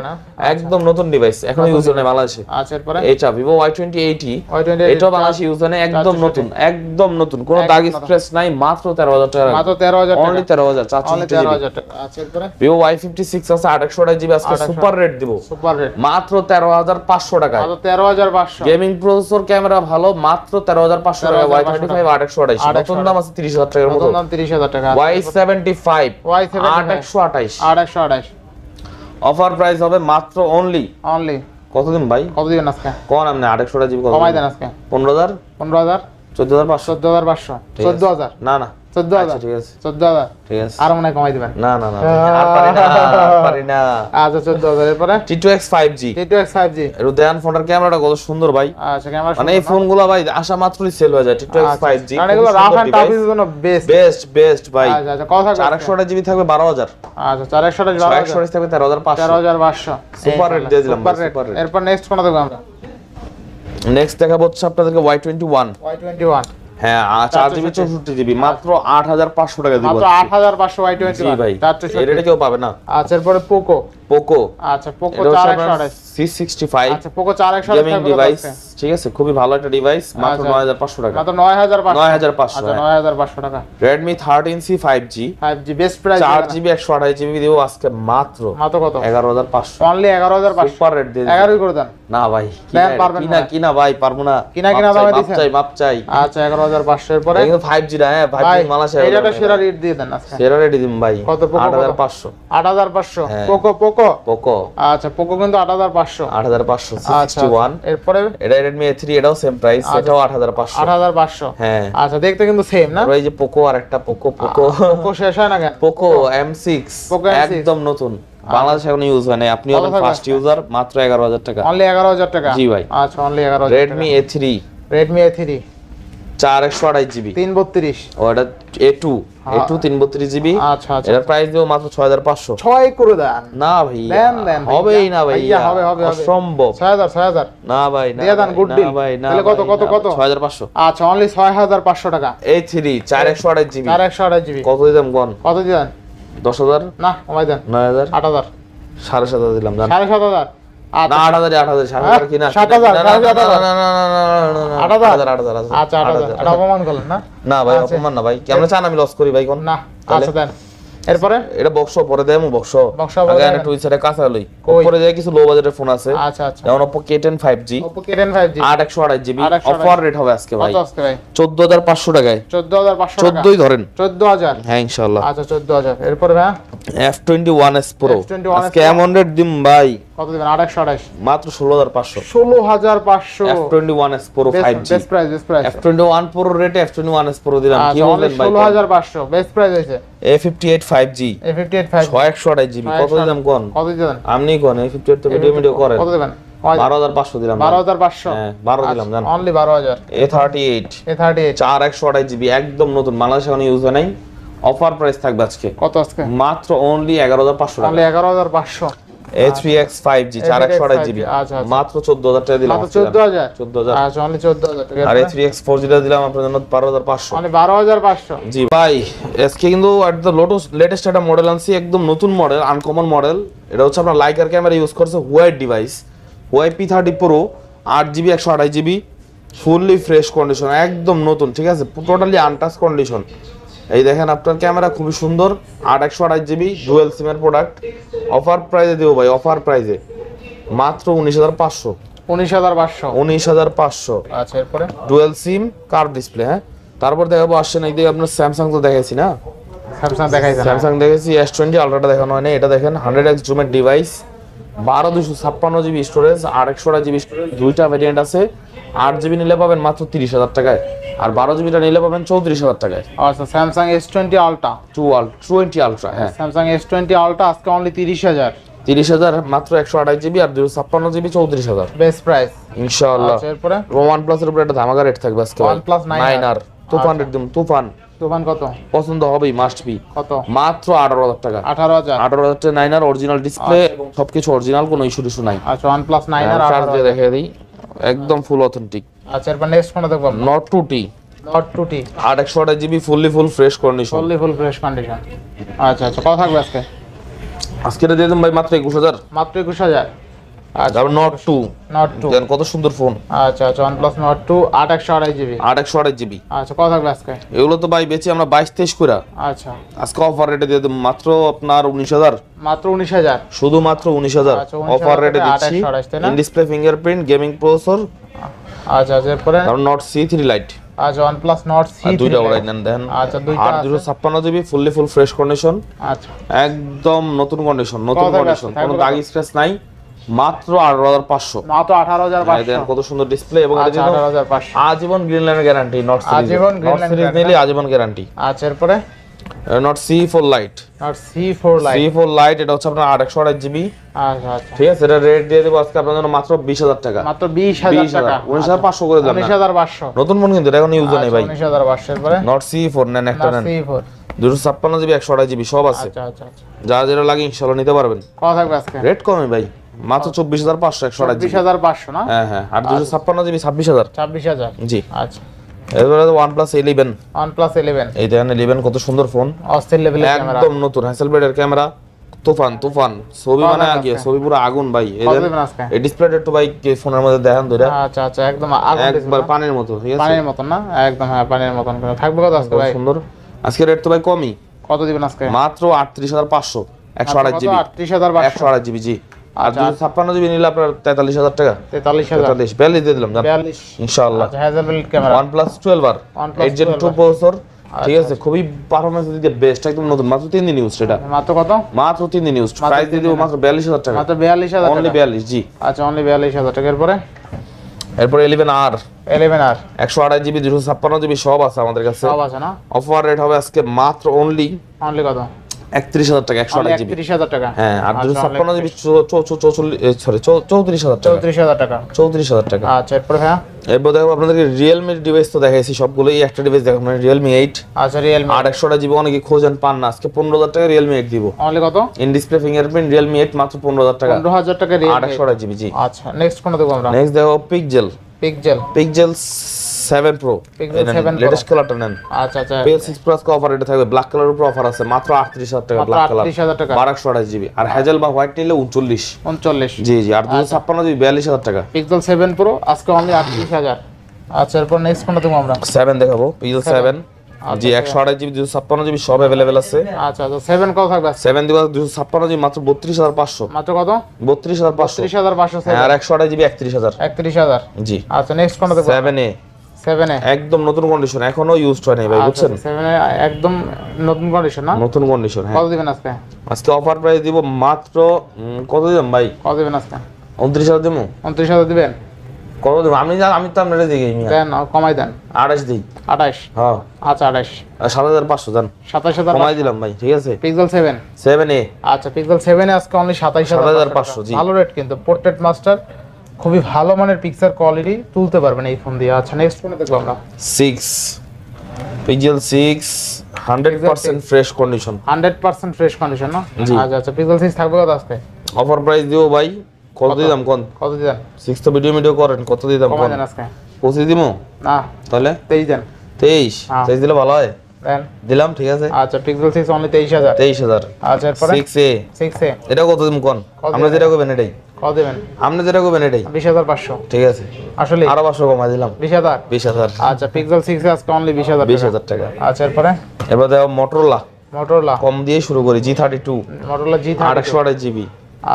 একদম নতুন ডিভাইস এখন ইউজ হয় বাংলাদেশে। আচ্ছা এটা ভিভো ওয়াই টোয়েন্টি এইটি Y20 এটাও বাংলাদেশে ইউজ হয় একদম নতুন একদম নতুন। কোনো দাগ স্ক্র্যাচ নাই মাত্র তেরো হাজার টাকা। মাত্র তেরো হাজার অনলি তেরো টাকা। আচ্ছা ভিভো ওয়াই ফিফটি সিক্স আছে টাকা জিবি আজকে সুপার রেট দিব। সুপার রেট মাত্র তেরো হাজার পাঁচশো মাত্র তেরো হাজার পাঁচশো। গেমিং প্রসেসর ক্যামেরা ভালো মাত্র তেরো হাজার পাঁচশো টাকা। ওয়াই থার্টি ফাইভ আঠাশশো আঠাইশ 2800 নতুন দাম আছে তিরিশ হাজার টাকার মতো। দাম তিরিশ হাজার টাকা। ওয়াই সেভেন্টি ফাইভ Y75 আঠাশশো আঠাইশ। আট একশো আঠাইশ। অফার প্রাইস হবে মাত্র অনলি অনলি কতদিন ভাই? কত দিবেন আজকে? কোন আপনি আঠাশশো টাকা জিবি কমাই দেন? আজকে। পনেরো হাজার? পনেরো হাজার? চোদ্দ হাজার পাঁচশো। চোদ্দ হাজার পাঁচশো। চোদ্দ হাজার? না না। চোদ্দ আচ্ছা, হাজার ঠিক আছে। চোদ্দ হাজার। ঠিক আছে। আর মনে কমাই দিবেন। না না না আর পারি না আর পারি না। আচ্ছা চোদ্দ হাজার। এরপরে? T two X five G T two X five G then ফোনটার ক্যামেরাটা কত সুন্দর ভাই। আচ্ছা ক্যামেরা মানে এই ফোনগুলো ভাই আসা মাত্রই সেল হয়ে যায় T two X five G কারণ এগুলো রাফ অ্যান্ড টাফ এর জন্য বেস্ট বেস্ট বেস্ট ভাই। আচ্ছা আচ্ছা কত থাকবে চার একশো জিবি থাকবে বারো হাজার। আচ্ছা চার একশো টাকা ছয় একশো থাকবে তেরো হাজার পাঁচশো। তেরো হাজার পাঁচশো। Super rate দিয়ে দিলাম সুপার রেট এরপর নেক্সট কোনটা দেখব আমরা। নেক্সট দেখাবো হচ্ছে আপনাদেরকে Y twenty one Y twenty one হ্যাঁ চার জিবি চৌষট্টি জিবি মাত্র আট হাজার পাঁচশো টাকা দিব মাত্র আট হাজার পাঁচশো ওয়াই টোয়েন্টি ভাই এটা কেউ পাবে না। আচ্ছা এরপরে পোকো পোকো আচ্ছা পোকো চার হচ্ছে একশো আঠাশ সি সিক্সটি ফাইভ আচ্ছা পোকো চার একশো ডিভাইস ঠিক আছে? খুবই ভালো একটা ডিভাইস মাত্র আচ্ছা। হাজার পাঁচশো টাকা। মাত্র নয় হাজার পাঁচশো। 9500, আচ্ছা হ্যাঁ। নয় হাজার পাঁচশো টাকা। Redmi thirteen C five G best price চার জিবি একশো আঠাশ জিবি আজকে মাত্র মাত্র কত? এগারো হাজার পাঁচশো। অনলি এগারো হাজার পাঁচশো। সুপার রেট দিয়ে দিচ্ছি। এগারোই করে দেন। না ভাই কিনা কিনা ভাই। পারব না। কিনা কিনা দামে দিছেন? চাই মাপ চাই। আচ্ছা এগারো হাজার পাঁচশো এরপরে এটা কিন্তু ফাইভ জি না হ্যাঁ ফাইভ ভাই জি সেরা রেট দিয়ে দেন আজকে। সেরা রেডি দিম ভাই। কত? পোকো আট হাজার কত? পাঁচশো। আট হাজার পাঁচশো। হ্যাঁ। Poco Poco. পোকো। আচ্ছা পোকো কিন্তু আট হাজার পাঁচশো। আট হাজার পাঁচশো আচ্ছা সিক্সটি ওয়ান এরপরে? এটা এ থ্রি এটাও সেম প্রাইস এটাও পাঁচশো। আট হাজার পাঁচশো? হ্যাঁ। আচ্ছা দেখতে কিন্তু সেম না? ওই যে পোকো আর একটা Poco Poco Poco শেষ হয় না কেন? Poco M6 একদম নতুন। বাংলাদেশে এখন ইউজ হয় না আপনি থাকবে ফার্স্ট ইউজার মাত্র এগারো হাজার টাকা। অনলি এগারো হাজার টাকা? জি ভাই। আচ্ছা অনলি এগারো হাজার Redmi A three Redmi three চার একশো আড়াই জিবি। তিন বত্রিশ ও এটা এ টু এ টু তিন বত্রিশ জিবি। আচ্ছা আচ্ছা। এটার প্রাইস দেবো মাত্র ছয় হাজার পাঁচশো। ছয় করে দেন। না ভাই দেন, দেন হবেই না ভাই হবে, হবে, হবে। অসম্ভব। ছয় হাজার ছয় হাজার। না ভাই না দিয়ে দেন, না deal। ভাই না তাহলে কত, কত, কত? ছয় হাজার পাঁচশো। আচ্ছা অনলি ছয় হাজার পাঁচশো টাকা। এ থ্রি চার একশো আড়াই জিবি। চার একশো আঠাশ জিবি। কত দিলাম গন কত দিলেন দশ হাজার? না কমাই দেন। নয় হাজার? আট হাজার। সাড়ে সাত হাজার দিলাম সাড়ে সাত হাজার। আট হাজার আট হাজার সাত কিনা সাত আট আট হাজার? আট হাজার আচ্ছা আট আট হাজার হাজার। অপমান করলেন না? না ভাই আচ্ছা। অপমান না ভাই। কেমন চান? আমি লস করি ভাই কোন? না আচ্ছা দেন। এরপরে? এটা বক্স পরে দেয় বক্স। বক্স আগে দেন। একটা টুইসারে কাঁচা লই। পরে যায় কিছু লো বাজেটের ফোন আছে। আচ্ছা আচ্ছা। যেমন Oppo K10 5G Oppo K ten five G আট একশো আড়াই জিবি 828 অফার রেট হবে আজকে ভাই। কত ভাই? চোদ্দ হাজার পাঁচশো টাকায়। চোদ্দ হাজার পাঁচশো টাকা। চোদ্দই ধরেন। চোদ্দ হাজার? হ্যাঁ ইনশাল্লাহ আচ্ছা চোদ্দ হাজার। এরপরে ভাই? F twenty one S pro F21s আজকে এমন রেট দিম ভাই। কত দেবেন? আট আঠাশ। মাত্র ষোলো হাজার পাঁচশো। ষোলো হাজার পাঁচশো twenty one S pro best price best price রেটে দিলাম। কি আচ্ছা অনলি বললেন ভাই? ষোলো হাজার পাঁচশো best price fifty eight five ছয় একশো আড়াই জিবি কত দিলাম কোন? কত দেবেন আপনি কোন এ ফিফটি এইট তো ভিডিও ভিডিও করেন। কত দেবেন? বারো হাজার পাঁচশো দিলাম বারো হাজার পাঁচশো। হ্যাঁ বারো দিলাম জান। অনলি বারো হাজার। A thirty eight A thirty eight চার একশো আড়াই জিবি একদম নতুন। বাংলাদেশে ইউজ হয় নাই। অফার প্রাইস থাকবে আজকে। কত আজকে? মাত্র অনলি এগারো হাজার পাঁচশো টাকা। অনলি এগারো হাজার পাঁচশো A three X five G চার একশো আড়াই জিবি আচ্ছা, আচ্ছা। মাত্র চোদ্দ হাজার টাকা দিলাম মাত্র চোদ্দ হাজার? চোদ্দ হাজার। আচ্ছা অনলি চোদ্দ হাজার টাকা। আর এ থ্রি এক্স ফোর জিটা দিলাম আপনার জন্য বারো হাজার পাঁচশো। অনলি বারো হাজার পাঁচশো? জি ভাই আজকে কিন্তু একদম লোটস লেটেস্ট একটা মডেল আনছি একদম নতুন মডেল আনকমন মডেল এটা হচ্ছে আপনার লাইকার ক্যামেরা ইউজ করছে ডিভাইস হোয়াই আট জিবি একশো আড়াই জিবি ফুললি ফ্রেশ কন্ডিশন একদম নতুন ঠিক আছে? টোটালি আনটাচ কন্ডিশন এই দেখেন আপনার ক্যামেরা খুবই সুন্দর আট একশো আড়াই জিবি ডুয়েল সিমের প্রোডাক্ট অফার প্রাইজে দেবো ভাই অফার প্রাইজে মাত্র উনিশ হাজার পাঁচশো। উনিশ হাজার পাঁচশো। উনিশ হাজার পাঁচশো। আচ্ছা এরপরে? ডুয়েল সিম কার ডিসপ্লে হ্যাঁ? তারপর দেখাবো আসছে না এই দিকে আপনার স্যামসাং তো দেখাইছি না? স্যামসাং দেখাইছেন স্যামসাং দেখেছি এস টোয়েন্টি আলট্রাটা দেখানো হয়নি এটা দেখেন হান্ড্রেড এক্স জুমের ডিভাইস বারো দুশো ছাপ্পান্ন জিবি স্টোরেজ আর একশোটা জিবি স্টোরেজ দুইটা ভ্যারিয়েন্ট আছে। আট জিবি নিলে পাবেন মাত্র তিরিশ হাজার টাকায়। আর বারো জিবিটা নিলে পাবেন চৌত্রিশ হাজার টাকায়। আচ্ছা স্যামসাং এস টোয়েন্টি আলট্রা টু আল টোয়েন্টি আলট্রা হ্যাঁ। স্যামসাং এস টোয়েন্টি আলট্রা আজকে অনলি তিরিশ হাজার। তিরিশ হাজার মাত্র একশো আঠাশ জিবি আর দুশো ছাপ্পান্ন জিবি চৌত্রিশ হাজার। বেস্ট প্রাইস ইনশাআল্লাহ। আচ্ছা এরপরে? ওয়ান প্লাসের উপরে একটা ধামাকা রেট থাকবে আজকে। OnePlus 9R nine R. তুফান রেট দিন তুফান। তুফান কত? পছন্দ হবেই মাস্ট বি কত? মাত্র আঠারো হাজার টাকা। আঠারো হাজার। আঠারো হাজার টাকা নাইন আর অরিজিনাল ডিসপ্লে এবং সবকিছু অরিজিনাল কোনো ইস্যু টিস্যু নাই। আচ্ছা one plus nine R charge দিয়ে দেখে দিই। একদম ফুল অথেন্টিক আচ্ছা এরপর নেক্সট ফোনটা দেখব Nord two T Nord two T আট একশো আঠাশ GB fully full fresh condition fully full fresh condition আচ্ছা আচ্ছা কত থাকবে আজকে? আজকে এটা দিয়ে দেব ভাই মাত্র একুশ হাজার। মাত্র একুশ হাজার। তারপর Nord two Nord two then কত সুন্দর ফোন আচ্ছা আচ্ছা একশো আড়াই জিবি জিবি আচ্ছা কত থাকবে আজকে? এগুলো তো ভাই বেচি আমরা করে আচ্ছা। আজকে অফার রেটে দিয়ে দেবো মাত্র আপনার উনিশ হাজার। মাত্র আচ্ছা, 19,000 অফার রেটে দিচ্ছি। 28 তাই না? In display fingerprint gaming processor আচ্ছা আচ্ছা এরপরে? আচ্ছা সি দুইটা ওরাই নেন দেন। আচ্ছা, দুইটা GB fully full fresh condition আচ্ছা। একদম নতুন কন্ডিশন নতুন কন্ডিশন? কোনো দাগ স্ক্র্যাচ নাই। মাত্র আঠারো হাজার পাঁচশো। মাত্র আঠারো হাজার কত সুন্দর ডিসপ্লে এবং আচ্ছা আজীবন গ্রিন লাইনের গ্যারান্টি নট আজীবন line নিলে আজীবন গ্যারান্টি আচ্ছা এরপরে? Nord C four lite Nord C four C lite four lite এটা হচ্ছে আপনার আট একশো আঠাশ জিবি। আচ্ছা আচ্ছা। ঠিক আছে এটা রেট দিয়ে দেবো আজকে আপনার জন্য মাত্র বিশ হাজার টাকা। মাত্র বিশ হাজার টাকা। উনিশ হাজার পাঁচশো করে দিলাম উনিশ হাজার পাঁচশো। নতুন ফোন কিন্তু এটা এখন ইউজ নেই ভাই। উনিশ হাজার পাঁচশো এরপরে? নট সি ফোর নেন একটা নেন। সি ফোর দুশো ছাপ্পান্ন জিবি একশো আঠাশ জিবি সব আছে। যা যেটা লাগে ইনশাল্লাহ নিতে পারবেন। কত থাকবে আজকে? রেট কমে ভাই। মাত্র চব্বিশ হাজার পাঁচশো একশো আঠাশ বিশ জিবি হাজার পাঁচশো না? হ্যাঁ হ্যাঁ আর দুশো ছাপ্পান্ন জিবি ছাব্বিশ হাজার। ছাব্বিশ হাজার? জি। আচ্ছা। এরপরে one plus eleven one plus eleven এই দেখেন ইলেভেন কত সুন্দর ফোন অস্থির লেভেলের ক্যামেরা একদম নতুন হ্যাসেলব্লেডের ক্যামেরা তুফান তুফান। ছবি মানে আগে ছবি পুরো আগুন ভাই। এই ডিসপ্লেটা একটু ফোনের মধ্যে দেখেন আচ্ছা আচ্ছা একদম আগুন একবার পানির মতো ঠিক আছে? পানির মতন না? একদম হ্যাঁ পানির মতন করে। থাকবে কত আজকে ভাই? সুন্দর। আজকে রেট তো ভাই কমই। কত দিবেন আজকে? মাত্র আটত্রিশ হাজার পাঁচশো একশো আঠাশ জিবি। আটত্রিশ হাজার একশো পাঁচশো আঠাশ জিবি জি। আর আচ্ছা। ছাপ্পান্ন জিবি নিলে আপনার তেতাল্লিশ হাজার টাকা। তেতাল্লিশ হাজার। তেতাল্লিশ বিয়াল্লিশ দিয়ে দিলাম বিয়াল্লিশ। ইনশাআল্লাহ। আচ্ছা one plus twelve R. Eight gen two processor ঠিক আছে খুবই পারফরমেন্স দিকে বেস্ট একদম নতুন। মাত্র তিন দিন ইউজ এটা। মাত্র কত? মাত্র তিন দিন ইউজ প্রাইস দিয়ে দেবো মাত্র বিয়াল্লিশ হাজার টাকা। মাত্র বিয়াল্লিশ হাজার অনলি বিয়াল্লিশ জি। আচ্ছা অনলি বিয়াল্লিশ হাজার টাকা। এরপরে? এরপর ইলেভেন আর ইলেভেন আর একশো আঠাশ জিবি দুশো ছাপ্পান্ন জিবি সব আছে আমাদের কাছে। সব আছে না? অফার রেট হবে আজকে মাত্র অনলি অনলি কত? একত্রিশ হাজার টাকা একশো আঠাশ জিবি হাজার টাকা। হ্যাঁ আর দুশো আচ্ছা, ছাপ্পান্ন জিবি চৌচল্লিশ সরি চৌত্রিশ হাজার টাকা। চৌত্রিশ হাজার টাকা। চৌত্রিশ হাজার টাকা। আচ্ছা এরপরে হ্যাঁ এরপর দেখো আপনাদেরকে রিয়েলমির ডিভাইস তো দেখাইছি সবগুলোই একটা ডিভাইস দেখো মানে রিয়েলমি এইট আচ্ছা রিয়েলমি আর একশোটা জিবি অনেকে খোঁজেন পান না। আজকে পনেরো হাজার টাকা রিয়েলমি এইট দিব। অনলি কত? In display fingerprint Realme eight মাত্র পনেরো হাজার টাকা। পনেরো হাজার টাকা আট একশোটা জিবি জি। আচ্ছা নেক্সট কোনটা দেবো আমরা? নেক্সট দেখো Pixel Pixel Pixel seven pro Pixel 7 latest কালারটা নেন। আচ্ছা আচ্ছা। পিএল সিক্স প্লাস অফার এটা থাকবে। ব্ল্যাক কালার উপর অফার আছে মাত্র আটত্রিশ হাজার টাকা ব্ল্যাক কালার আটত্রিশ হাজার টাকা। বারো একশো আঠাশ জিবি আর হ্যাজেল বা হোয়াইট নিলে উনচল্লিশ। উনচল্লিশ। জি জি আর দুশো ছাপ্পান্ন জিবি বিয়াল্লিশ হাজার টাকা। পিক্সেল সেভেন প্রো আজকে অনলি আটত্রিশ হাজার। আচ্ছা এরপর নেক্সট কোনটা দেবো আমরা? সেভেন দেখাবো পিএল সেভেন আচ্ছা, জি একশো আঠাশ জিবি দুশো ছাপ্পান্ন জিবি সব অ্যাভেলেবেল আছে। আচ্ছা আচ্ছা সেভেন কত থাকবে? সেভেন দিবা দুশো ছাপ্পান্ন জিবি মাত্র বত্রিশ হাজার পাঁচশো। মাত্র কত? বত্রিশ হাজার পাঁচশো। হাজার পাঁচশো আর একশো আঠাশ জিবি একত্রিশ হাজার। একত্রিশ হাজার। জি। আচ্ছা নেক্সট কোনটা সেভেন এ সেভেন এ একদম নতুন কন্ডিশন এখনও ইউজড হয় নাই ভাই বুঝছেন? সেভেন এ একদম নতুন কন্ডিশন না? নতুন কন্ডিশন হ্যাঁ। কত দিবেন আজকে? আজকে অফার প্রাইস দিব মাত্র কত দিলাম ভাই? কত দিবেন আজকে? উনত্রিশ হাজার দিব দিবেন? কত দিব আমি আমি তো আপনার দিকে দেন কমাই দেন। আঠাশ দিই। আঠাশ? হ্যাঁ। আচ্ছা আঠাশ। আর সাত হাজার পাঁচশো জান। সাতাশ হাজার কমাই দিলাম ভাই ঠিক আছে? পিক্সেল সেভেন সেভেন এ আচ্ছা পিক্সেল সেভেনে আজকে অনলি সাতাইশ হাজার 27,500 পাঁচশো জি। ভালো রেট কিন্তু পোর্ট্রেট মাস্টার খুবই ভালো মানের পিকচার কোয়ালিটি তুলতে পারবেন এই ফোন দিয়ে। আচ্ছা নেক্সট ফোনে দেখব আমরা six six hundred percent fresh condition hundred percent fresh condition না। আচ্ছা আচ্ছা পিক্সেল সিক্স থাকবে কত আজকে? অফার প্রাইস দিব ভাই। কত দিলাম কোন? কত দিবেন সিক্স তো ভিডিও ভিডিও করেন কত দিলাম কোন? আজকে। পঁচিশ দিব না তাহলে? তেইশ দেন। তেইশ? হ্যাঁ। তেইশ দিলে ভালো হয়? দেন দিলাম ঠিক আছে। আচ্ছা পিক্সেল সিক্স অনলি তেইশ হাজার। তেইশ হাজার। আচ্ছা এরপরে? সিক্স এ সিক্স এ এটা কত দিম কোন? দিবেন? যেটা করবেন এটাই। কত দেবেন? আপনি যেটা করবেন এটাই। বিশ হাজার পাঁচশো। ঠিক আছে। আসলে আরও পাঁচশো কমাই দিলাম। বিশ হাজার? বিশ হাজার। আচ্ছা পিক্সেল সিক্স আজকে অনলি বিশ হাজার বিশ টাকা। হাজার টাকা। আচ্ছা এরপরে? এবার দেখো মোটরোলা মোটরলা কম দিয়ে শুরু করি G thirty two Motorola G আটশো আঠাশ জিবি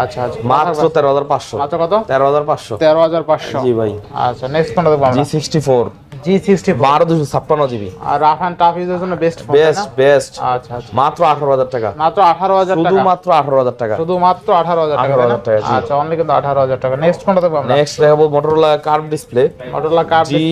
আচ্ছা আচ্ছা। মাত্র তেরো হাজার পাঁচশো। মাত্র কত? তেরো হাজার পাঁচশো। তেরো হাজার পাঁচশো। জি ভাই। আচ্ছা নেক্সট কোনটা দেখব আমরা? সিক্সটি ফোর জি সিক্সটি বারো দুশো ছাপ্পান্ন জিবি। আর রাফ অ্যান্ড টাফ ইউজের জন্য বেস্ট বেস্ট বেস্ট আচ্ছা মাত্র আঠারো হাজার টাকা। মাত্র আঠারো হাজার টাকা? শুধুমাত্র আঠারো হাজার টাকা। শুধুমাত্র আঠারো হাজার টাকা 18,000 তাই না? টাকা, আচ্ছা অনলি কিন্তু আঠারো হাজার টাকা। নেক্সট কোনটা দেখব নেক্সট দেখাবো মোটরোলা কার্ভ ডিসপ্লে মোটরলা কার জি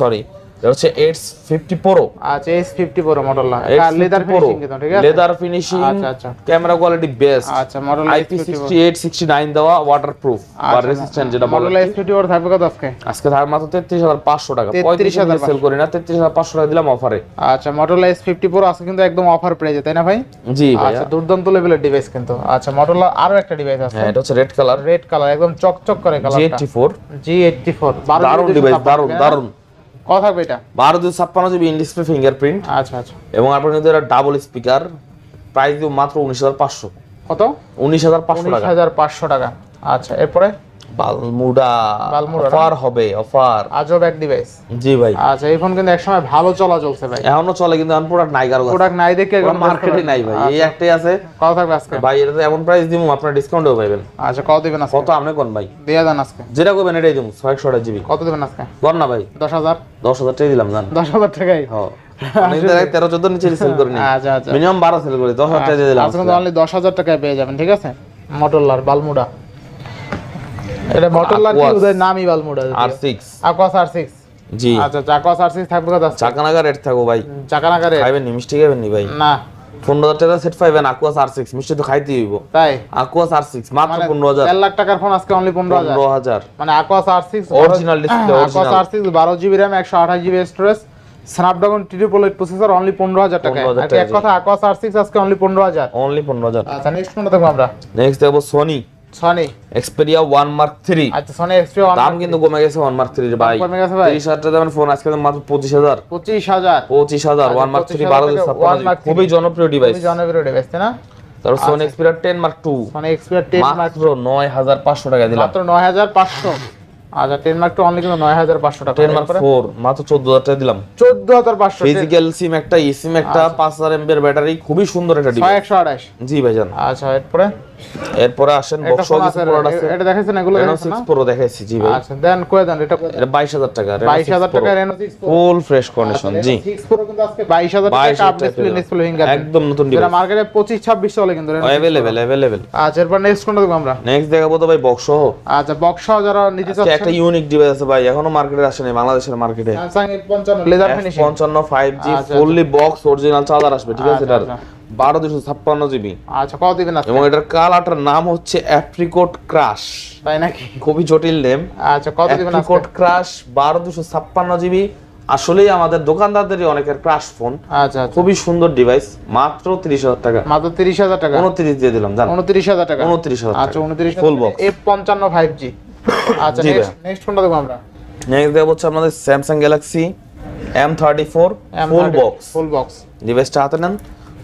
সরি এটা হচ্ছে এইট ফিফটি প্রো আচ্ছা S fifty pro Motorola leather finishing ঠিক আছে? লেদার ফিনিশিং আচ্ছা, আচ্ছা। ক্যামেরা কোয়ালিটি বেস্ট আচ্ছা model IP sixty eight sixty nine দেওয়া ওয়াটার প্রুফ বা রেসিস্ট্যান্ট যেটা মডেল এস ফিফটি ফোর থাকবে কত আজকে? আজকে থাক মাত্র তেত্রিশ হাজার পাঁচশো টাকা। পঁয়ত্রিশ হাজার সেল করি না তেত্রিশ হাজার পাঁচশো টাকা দিলাম অফারে আচ্ছা মডেল এস ফিফটি ফোর আজকে কিন্তু একদম অফার প্রাইজে তাই না ভাই? জি আচ্ছা দুর্দান্ত লেভেলের ডিভাইস কিন্তু। আচ্ছা মডেল আরও একটা ডিভাইস আছে। হ্যাঁ এটা হচ্ছে রেড কালার রেড কালার একদম চকচক করে G eighty four G eighty four দারুণ ডিভাইস দারুণ দারুণ। কত থাকবে এটা? বারো দুই ছাপ্পান্ন জিবি ইন ডিসপ্লে ফিঙ্গারপ্রিন্ট আচ্ছা আচ্ছা। এবং আপনার কিন্তু এটা ডাবল স্পিকার প্রাইস মাত্র উনিশ হাজার পাঁচশো। কত? উনিশ হাজার পাঁচশো টাকা। হাজার পাঁচশো টাকা। আচ্ছা এরপরে? বালমুডা বালমুডা অফার হবে অফার। আজব এক ডিভাইস জি ভাই। আচ্ছা এই ফোন কিন্তু একসময় ভালো চলা চলছে ভাই। এখনও চলে কিন্তু এখন প্রোডাক্ট নাই কারও প্রোডাক্ট নাই দেখে একদম মার্কেটে নাই ভাই। এই একটাই আছে। কত থাকবে আজকে? ভাই এটা এমন প্রাইস দিব আপনার ডিসকাউন্টও পাইবেন। আচ্ছা কত দিবেন আজকে? কত আপনি কোন ভাই? দিয়ে দেন আজকে। যেটা করবেন এটাই দিব ছয়শো জিবি কত দিবেন আজকে? কর না ভাই? টাকা দিলাম জান। টাকাই? হ্যাঁ তেরো চোদ্দ নিচে সেল করে আচ্ছা আচ্ছা। মিনিমাম বারো সেল করি দশ হাজার টাকা দিলাম দশ হাজার টাকায় পেয়ে যাবেন ঠিক আছে? মটোলার বালমুডা। এটা মটোলার কি ওদের নামই Balmuda R six Aquos R six G. আচ্ছা আকোয়াস আর সিক্স থাকবে কত? আজকে? চাকানাগা রেট থাকো ভাই। চাকানাকারে খাইবেন নি মিষ্টি খাইবেন নি ভাই? না। পনেরো হাজার টাকা সেট পাইবেন আকুয়াস আর সিক্স মিষ্টি তো খাইতে হইব। তাই? আকুয়াস আর সিক্স মাত্র মানে পনেরো হাজার। চার লাখ টাকার ফোন আজকে অনলি পনেরো হাজার। পনেরো হাজার। মানে Aquos R six Original display, Aquos R six বারো জিবি র্যাম একশো আঠাশ GB storage Snapdragon triple eight processor only পনেরো হাজার টাকা 15,000 এক কথা আকোয়াস আর সিক্স আজকে অনলি পনেরো হাজার। অনলি পনেরো হাজার। আচ্ছা নেক্সট কোনটা দেখব আমরা। নেক্সট দেখব Sony Sony Xperia one mark three আচ্ছা সনি এক্সপি দাম কিন্তু কমে গেছে ওয়ান মার্ক থ্রির ভাই। কমে গেছে ভাই? তিরিশ হাজার টাকা দামের ফোন আজকে মাত্র পঁচিশ হাজার। পঁচিশ হাজার। পঁচিশ হাজার আচ্ছা, ওয়ান মার্ক থ্রি 25,000 টাকা ছাপ্পান্ন One Mark GB, খুবই জনপ্রিয় ডিভাইস খুবই জনপ্রিয় ডিভাইস তাই না? তারপর Sony Xperia ten mark two Sony XP ten mark মাত্র নয় হাজার পাঁচশো টাকা দিলাম। মাত্র নয় হাজার পাঁচশো। আচ্ছা টেন মার্ক টু অনলি কিন্তু নয় হাজার পাঁচশো টাকা। টেন মার্ক ফোর মাত্র চোদ্দ হাজার টাকা দিলাম। চোদ্দ হাজার পাঁচশো ফিজিক্যাল সিম একটা ই সিম একটা পাঁচ হাজার এমবির ব্যাটারি খুবই সুন্দর একটা ডিভাইস একশো আঠাশ জি ভাইজান। আচ্ছা এরপরে? এরপরে আসেন বক্স আছে। এটা দেখাইছেন এগুলো রেনো দেখাইছেন না? প্রো দেখাইছি জি ভাই। আচ্ছা দেন কয়ে দেন এটা এটা বাইশ হাজার টাকা বাইশ হাজার টাকা Reno six pro full fresh condition জি। সিক্স প্রো কিন্তু আজকে বাইশ হাজার টাকা 22,000 কাপ ডিসপ্লে ডিসপ্লে ফিঙ্গার একদম নতুন ডিভাইস মার্কেটে পঁচিশ ছাব্বিশ চলে কিন্তু 6 Pro। অ্যাভেলেবেল অ্যাভেলেবেল আচ্ছা এরপর নেক্সট কোনটা দেখব আমরা? নেক্সট দেখাবো তো ভাই বক্স সহ। আচ্ছা বক্স যারা নিতে আজকে একটা ইউনিক ডিভাইস আছে ভাই এখনও মার্কেটে আসেনি বাংলাদেশের মার্কেটে এর পঞ্চান্ন লেজার ফিনিশিং পঞ্চান্ন ফাইভ জি আচ্ছা, ফুললি বক্স অরিজিনাল চার্জার আসবে ঠিক আছে আচ্ছা, এটার। আচ্ছা। বারো দুশো ছাপ্পান্ন জিবি। আচ্ছা কত দিবেন এবং এটার কালারটার নাম হচ্ছে অ্যাপ্রিকোট ক্রাশ তাই নাকি? খুবই জটিল নেম আচ্ছা কত দিবেন অ্যাপ্রিকোট ক্রাশ বারো দুশো ছাপ্পান্ন জিবি। আসলেই আমাদের দোকানদারদেরই অনেকের ক্রাশ ফোন আচ্ছা আচ্ছা। খুবই সুন্দর ডিভাইস মাত্র তিরিশ হাজার টাকা। মাত্র তিরিশ হাজার টাকা? উনত্রিশ দিয়ে দিলাম জান। উনত্রিশ হাজার টাকা? উনত্রিশ হাজার আচ্ছা উনত্রিশ ফুল বক্স এফ পঞ্চান্ন ফাইভ জি আচ্ছা নেক্সট কোনটা দেখব আমরা। নেক্সট দেখব হচ্ছে আপনাদের Samsung Galaxy M thirty four full box full box ডিভাইসটা হাতে নেন।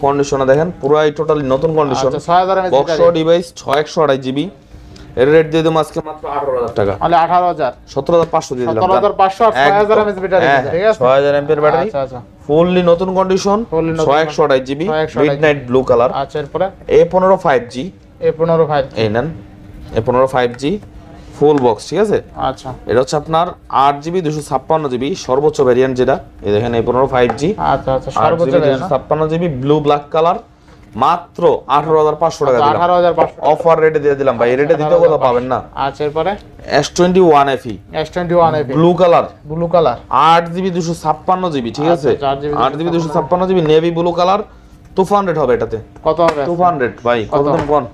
কন্ডিশনে দেখেন পুরাই টোটালি নতুন কন্ডিশন আচ্ছা বক্স ডিভাইস ছয় একশো আড়াই জিবি এর রেট দিয়ে দেবো আজকে মাত্র আঠারো হাজার টাকা। মানে আঠারো হাজার। সতেরো হাজার পাঁচশো দিয়ে দিলাম। হাজার পাঁচশো আর ছয় হাজার এমএস ব্যাটারি ঠিক আছে? ছয় হাজার এমপের ব্যাটারি আচ্ছা আচ্ছা। ফুললি নতুন কন্ডিশন ছয় একশো আড়াই GB 628 midnight blue colour আচ্ছা এরপরে? এ পনেরো ফাইভ জি এ পনেরো ফাইভ এই নেন এ পনেরো ফাইভ জি ফুল বক্স ঠিক আছে? আচ্ছা। এটা হচ্ছে আপনার আট জিবি দুশো ছাপ্পান্ন জিবি সর্বোচ্চ ভ্যারিয়েন্ট যেটা। এই দেখেন এই পনেরো ফাইভ জি আচ্ছা আচ্ছা সর্বোচ্চ দুশো ছাপ্পান্ন জিবি ব্লু ব্ল্যাক কালার মাত্র আঠারো হাজার পাঁচশো টাকা আঠারো হাজার অফার রেটে দিয়ে দিলাম ভাই এই রেটে দিতে কোথাও পাবেন না। আচ্ছা এরপরে? S twenty one FE S twenty one AP blue colour blue colour আট জিবি দুশো ছাপ্পান্ন জিবি ঠিক আছে? আচ্ছা, আট জিবি দুশো ছাপ্পান্ন। জিবি নেভি ব্লু কালার তুফান রেট হবে এটাতে। কত হবে? তুফান রেট ভাই কত? দাম কোন?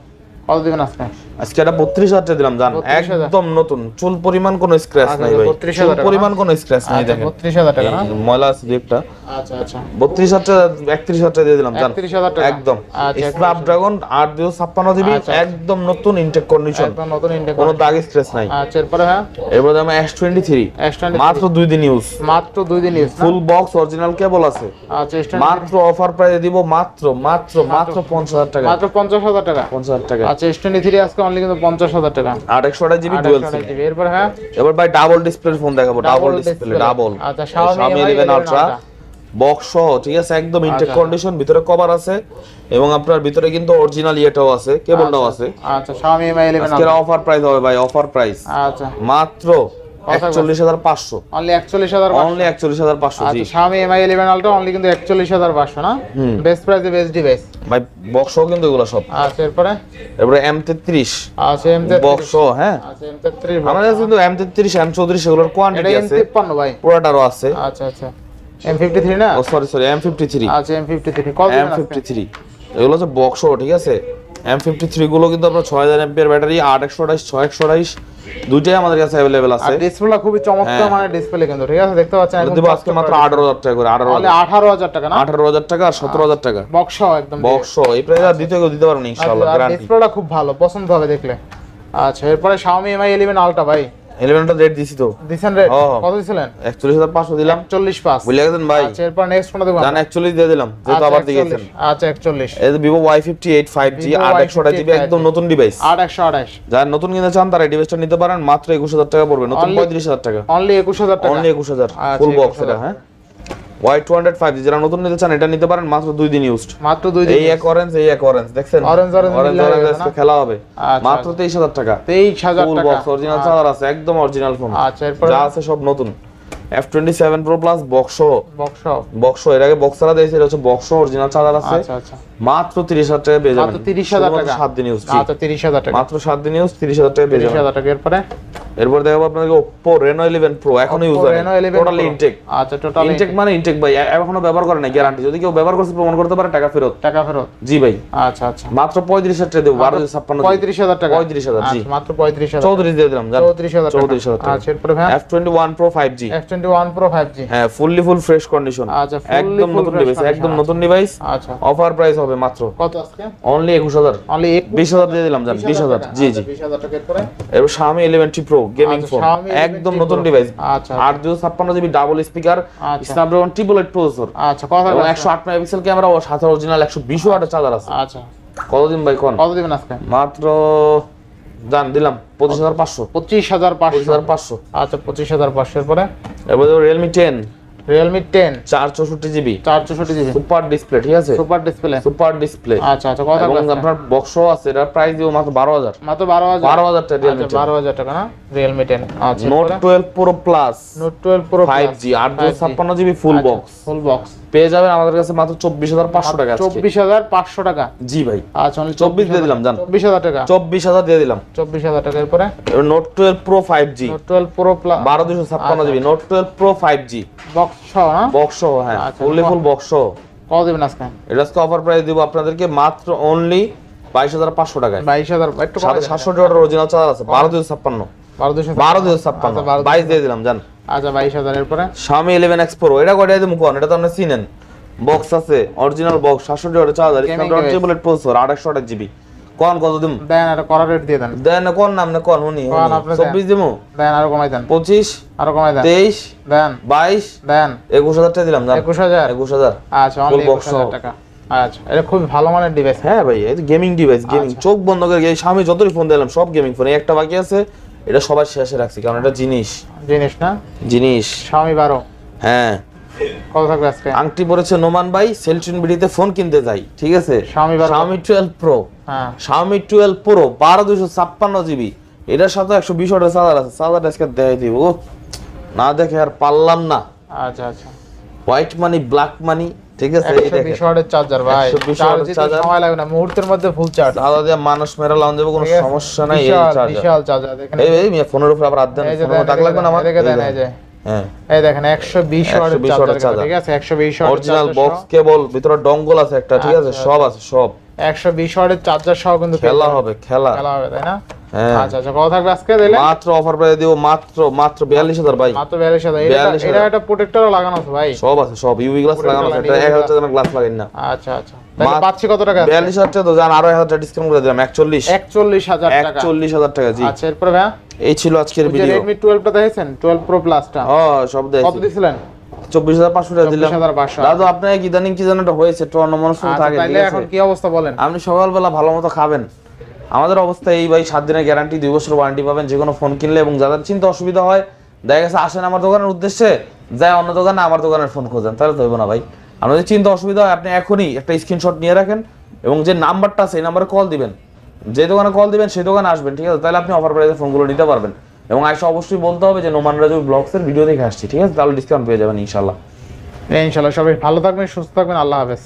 কত দিবেন আজকে? আজকে এটা বত্রিশ হাজার টাকা দিলাম জান। একদম নতুন। চুল পরিমাণ কোনো স্ক্র্যাচ আচ্ছা, নাই ভাই। 32,000 চুল টাকা পরিমাণ কোনো স্ক্র্যাচ নাই আচ্ছা দেখেন। বত্রিশ হাজার টাকা না? ময়লা আছে একটা। আচ্ছা আচ্ছা। বত্রিশ হাজার টাকা একত্রিশ হাজার টাকা দিয়ে দিলাম জান। একত্রিশ হাজার টাকা। একদম। আচ্ছা দুশো ছাপ্পান্ন জিবি আচ্ছা। একদম নতুন ইনটেক কন্ডিশন একদম নতুন ইন্ডিয়া কোনো দাগ স্ক্র্যাচ নাই। আচ্ছা এরপরে হ্যাঁ? এরপর দাম S twenty three S twenty মাত্র দুই দিন ইউজ মাত্র দুই দিন use full box original cable আছে। আচ্ছা মাত্র অফার প্রাইসে দিব মাত্র মাত্র মাত্র। পঞ্চাশ হাজার টাকা। মাত্র পঞ্চাশ হাজার টাকা। পঞ্চাশ হাজার টাকা। আচ্ছা এস টোয়েন্টি থ্রি আজকে অনলি কিন্তু পঞ্চাশ হাজার টাকা। আট একশো আঠাশ জিবি ডুয়াল সিম এরপর হ্যাঁ? এবার ভাই ডাবল ডিসপ্লে ফোন দেখাবো ডাবল ডিসপ্লে ডাবল আচ্ছা, Xiaomi 11 11 আলট্রা Ultra। বক্স সহ ঠিক আছে? একদম ইনটেক আচ্ছা। কন্ডিশন ভিতরে কভার আছে এবং আপনার ভিতরে কিন্তু অরিজিনাল ইয়েটাও আছে কেবলটাও আছে। আচ্ছা Xiaomi Mi 11 আজকের অফার প্রাইস হবে ভাই অফার প্রাইস আচ্ছা। মাত্র একচল্লিশ হাজার পাঁচশো। অনলি একচল্লিশ হাজার অনলি একচল্লিশ হাজার পাঁচশো আচ্ছা Xiaomi Mi 11 Ultra অনলি কিন্তু একচল্লিশ হাজার পাঁচশো না? বেস্ট প্রাইসে বেস্ট ডিভাইস ভাই বক্স কিন্তু এগুলো সব। আচ্ছা এরপরে? এরপরে এম তেত্রিশ। আচ্ছা এম বক্স হ্যাঁ। আচ্ছা এম তেত্রিশ আমাদের কিন্তু এম তেত্রিশ এম চৌত্রিশ এগুলোর কোয়ান্টিটি এম আছে। তিপ্পান্ন ভাই। পুরাটারও আছে। আচ্ছা আচ্ছা। এম ফিফটি থ্রি না? ও sorry sorry M fifty three আচ্ছা এম ফিফটি থ্রি কত এম ফিফটি থ্রি এগুলো হচ্ছে বক্স ঠিক আছে? এম ফিফটি থ্রি গুলো কিন্তু আপনার ছয় হাজার এমপিয়ার ব্যাটারি আট একশো আঠাইশ ছয় একশো আঠাইশ দুইটাই আমাদের কাছে অ্যাভেলেবেল আর আছে ডিসপ্লেটা খুবই চমৎকার হ্যাঁ। মানে ডিসপ্লে কিন্তু ঠিক আছে? দেখতে পাচ্ছেন এখন দেবো আজকে মাত্র আঠারো হাজার টাকা করে আঠারো তাহলে আঠারো হাজার টাকা না? আঠারো হাজার টাকা আর সতেরো হাজার টাকা। বক্স একদম বক্স এই প্রাইস আর দ্বিতীয় কেউ দিতে পারবেন আর গ্যারান্টি ডিসপ্লেটা খুব ভালো পছন্দ হবে দেখলে। আচ্ছা এরপরে Xiaomi Mi 11 Ultra ভাই। ইলেভেনটা রেট দিছি তো। দিছেন রেট হ্যাঁ। কত দিছিলেন? দিলাম। গেছেন ভাই? আচ্ছা এরপর নেক্সট কোনটা দেবো? জান একচল্লিশ দিয়ে দিলাম যেহেতু আবার আচ্ছা একচল্লিশ। এই যে Vivo Y fifty eight five G Vivo আট একশো Y58 জিবি একদম নতুন ডিভাইস যারা নতুন কিনতে চান তারা এই ডিভাইসটা নিতে পারেন মাত্র একুশ হাজার টাকা পড়বে নতুন Only- পঁয়ত্রিশ হাজার টাকা। অনলি একুশ হাজার টাকা। অনলি একুশ হাজার আচ্ছা, ফুল বক্স এটা হ্যাঁ? ওয়াই টু হান্ড্রেড ফাইভ যারা নতুন নিতে চান এটা নিতে পারেন মাত্র দুই দিন ইউজড মাত্র দুই দিন এই এক অরেঞ্জ এই এক অরেঞ্জ দেখছেন? অরেঞ্জ মিলে অরেঞ্জ গেছে খেলা হবে। আচ্ছা, মাত্র তেইশ হাজার টাকা। তেইশ হাজার ফুল টাকা। বক্স অরিজিনাল চার্জার আছে একদম অরিজিনাল ফোন আচ্ছা এরপর? যা আছে সব নতুন। F twenty seven pro plus box box box এর আগে বক্স ছাড়া দিয়েছে এটা হচ্ছে বক্স অরিজিনাল চার্জার আছে। আচ্ছা আচ্ছা। মাত্র তিরিশ হাজার টাকা পেয়ে যাবেন। মাত্র 30,000 টাকা। সাত দিন ইউজ আচ্ছা তিরিশ হাজার টাকা। মাত্র সাত দিন ইউজ তিরিশ হাজার টাকা পেয়ে তিরিশ যাবেন। হাজার টাকা এরপরে? এরপর দেখাবো আপনাকে Oppo Reno 11 Pro এখনও ইউজ হয় Reno 11 টোটালি ইনটেক আচ্ছা টোটাল ইনটেক মানে ইনটেক ভাই এখনও ব্যবহার করে না গ্যারান্টি যদি কেউ ব্যবহার করছে প্রমাণ করতে পারে টাকা ফেরত। টাকা ফেরত। জি ভাই। আচ্ছা আচ্ছা। মাত্র পঁয়ত্রিশ হাজার টাকা দেবো বারো ছাপ্পান্ন পঁয়ত্রিশ হাজার টাকা। পঁয়ত্রিশ হাজার জি। আচ্ছা, মাত্র পঁয়ত্রিশ হাজার চৌত্রিশ দিয়ে দিলাম জান। চৌত্রিশ হাজার টাকা। আচ্ছা এরপরে ভাই F twenty one pro five G F twenty one pro five G হ্যাঁ ফুললি ফুল ফ্রেশ কন্ডিশন আচ্ছা, একদম নতুন ডিভাইস একদম আচ্ছা। নতুন ডিভাইস আচ্ছা। অফার প্রাইস হবে মাত্র কত আজকে? অনলি একুশ হাজার। অনলি বিশ হাজার দিয়ে দিলাম জান। বিশ হাজার জি জি। বিশ হাজার টাকা এরপরে? Xiaomi 11T Pro গেমিং আচ্ছা, ফোন একদম নতুন ডিভাইস আচ্ছা আট দুশো ছাপ্পান্ন জিবি ডাবল স্পিকার আচ্ছা। স্ন্যাপড্রাগন ট্রিপল এইট প্রসেসর আচ্ছা কথা এবং একশো আট মেগাপিক্সেল ক্যামেরা ও সাথে অরিজিনাল একশো বিশ ওয়াটের চার্জার আছে। আচ্ছা। কতদিন ভাই কোন কত দিবেন আজকে? মাত্র জান দিলাম পঁচিশ হাজার পাঁচশো। পঁচিশ হাজার পঁচিশ। আচ্ছা পঁচিশ হাজার পাঁচশো পরে এবার রিয়েলমি টেন রিয়েলমি টেন চার চৌষট্টি জিবি। চার চৌষট্টি জিবি। সুপার ডিসপ্লে ঠিক আছে? সুপার ডিসপ্লে সুপার ডিসপ্লে আচ্ছা আচ্ছা কথা এবং আপনার বক্সও আছে এটার প্রাইস দিব মাত্র বারো হাজার। মাত্র বারো হাজার? বারো হাজার টাকা রিয়েলমি আচ্ছা বারো হাজার টাকা না? রিয়েলমি টেন আচ্ছা Note twelve pro plus Note twelve pro five G আট দুশো ছাপ্পান্ন GB full box full box পেয়ে যাবেন আমাদের কাছে মাত্র চব্বিশ হাজার পাঁচশো টাকা চব্বিশ হাজার পাঁচশো টাকা। জি ভাই। আচ্ছা চব্বিশ দিয়ে দিলাম জান। চব্বিশ হাজার টাকা। চব্বিশ হাজার দিয়ে দিলাম। চব্বিশ হাজার টাকা এরপরে? Note twelve pro five G Note twelve pro plus বারো দুশো ছাপ্পান্ন GB. Note twelve pro five G box সহ বক্স হ্যাঁ। আচ্ছা, ফুললি ফুল বক্স কত দেবেন আজকে? এটা আজকে অফার প্রাইস দিব আপনাদেরকে মাত্র অনলি বাইশ হাজার পাঁচশো টাকায়। বাইশ হাজার সাতশো টাকার অরিজিনাল আছে। বারো দুশো ছাপ্পান্ন। বারো দুশো বারো দুশো ছাপ্পান্ন। আচ্ছা, বাইশ দিয়ে দিলাম জান। আচ্ছা বাইশ হাজার এরপরে? স্বামী ইলেভেন এক্স প্রো এটা কয়টা দিয়ে মুখন এটা তো আপনি চিনেন। বক্স আছে original box charger Snapdragon. Processor GB কোন কত দিম? দেন আর করা রেট দিয়ে দেন। দেন কোন নাম না কোন হুনি দিমু? দেন আরও কমাই দেন। আরও কমাই দেন। দেন। দেন। টাকা দিলাম আচ্ছা অনলি। টাকা। আচ্ছা এটা খুব ভালো মানের ডিভাইস হ্যাঁ ভাই গেমিং ডিভাইস গেমিং। চোখ বন্ধ করে স্বামী যতই ফোন দিলাম সব গেমিং ফোন একটা বাকি আছে এটা সবার শেষে রাখছি কারণ এটা জিনিস। জিনিস না? জিনিস। স্বামী বারো। হ্যাঁ। কত থাকবে আজকে? আংটি পরেছে নোমান ভাই সেলটুন বিডিতে ফোন কিনতে যাই ঠিক আছে? স্বামী বারো। Xiaomi 12 প্রো হ্যাঁ। Xiaomi 12 প্রো বারো দুশো ছাপ্পান্ন জিবি। এটার সাথে একশো বিশ ওয়াটের চার্জার আছে চার্জার আজকে দেখাই দিব। না দেখে আর পারলাম না। আচ্ছা আচ্ছা। হোয়াইট মানি ব্ল্যাক মানি ঠিক আছে এই দেখেন। বিশ ওয়াটের চার্জার ভাই। 120 চার্জ watt দিতে charger। সময় লাগবে না মুহূর্তের মধ্যে ফুল চার্জ চার্জার দিয়ে মানুষ মেরা লাউন দেবো কোনো সমস্যা নাই এই চার্জার বিশাল চার্জার দেখেন এই এই মিয়া ফোনের উপর আবার হাত দেন এই যে ফোনের দেন, দাগ লাগবে না আমার? এদিকে দেন এই এই যে। হ্যাঁ। এই দেখেন একশো বিশ ওয়াটের চার্জার ঠিক আছে? অরিজিনাল বক্স কেবল ভিতরে ডঙ্গল আছে একটা ঠিক আছে? আচ্ছা, সব আছে সব। একশো বিশ ওয়াটের চার্জার সহ কিন্তু খেলা হবে খেলা। খেলা হবে তাই না? আচ্ছা আচ্ছা কত থাকবে আজকে দিলে মাত্র অফার প্রাইস দিব মাত্র মাত্র বিয়াল্লিশ হাজার ভাই। মাত্র বিয়াল্লিশ হাজার। এটা এটা প্রোটেক্টরও লাগানো আছে ভাই। সব আছে সব। ইউভি গ্লাস লাগানো আছে। এটা এক UV হাজার টাকা গ্লাস লাগাই না। আচ্ছা আচ্ছা। তাহলে পাচ্ছি কত টাকা বিয়াল্লিশ হাজার টাকা তো জান আরও এক হাজার টাকা ডিসকাউন্ট করে দিলাম একচল্লিশ। একচল্লিশ হাজার টাকা। একচল্লিশ হাজার টাকা জি। আচ্ছা এরপরে ভাইয়া? এই ছিল আজকের দেখেছেন? ও সব কত দেখছি দিছিলেন? চব্বিশ হাজার পাঁচশো টাকা দিলাম। দাদু আপনার ইদানিং কি একটা হয়েছে? মানুষ আচ্ছা, থাকে এখন কি অবস্থা বলেন? আপনি সকালবেলা ভালো মতো খাবেন। আমাদের অবস্থা এই ভাই, সাত দিনের গ্যারান্টি দুই বছর ওয়ারেন্টি পাবেন, যে কোনো ফোন কিনলে এবং যাদের চিন্তা অসুবিধা হয়, দেখা গেছে আসেন আমার দোকানের উদ্দেশ্যে, যায় অন্য দোকানে আমার দোকানের ফোন খোঁজেন, তাহলে তো না ভাই। আপনাদের চিন্তা অসুবিধা হয়, আপনি এখনই একটা স্ক্রিনশট নিয়ে রাখেন এবং যে নাম্বারটা আছে, এই নাম্বারে কল দিবেন। যে দোকানে কল দিবেন, সেই দোকানে আসবেন, ঠিক আছে? তাহলে আপনি অফার প্রাইসে ফোনগুলো নিতে পারবেন। এবং আইসা অবশ্যই বলতে হবে যে নোমান রাজু ব্লগসের ভিডিও দেখে আসছি, ঠিক আছে? তাহলে ডিসকাউন্ট পেয়ে যাবেন ইনশাল্লাহ ইনশাল্লাহ সবাই ভালো থাকবেন, সুস্থ থাকবেন, আল্লাহ হাফেজ।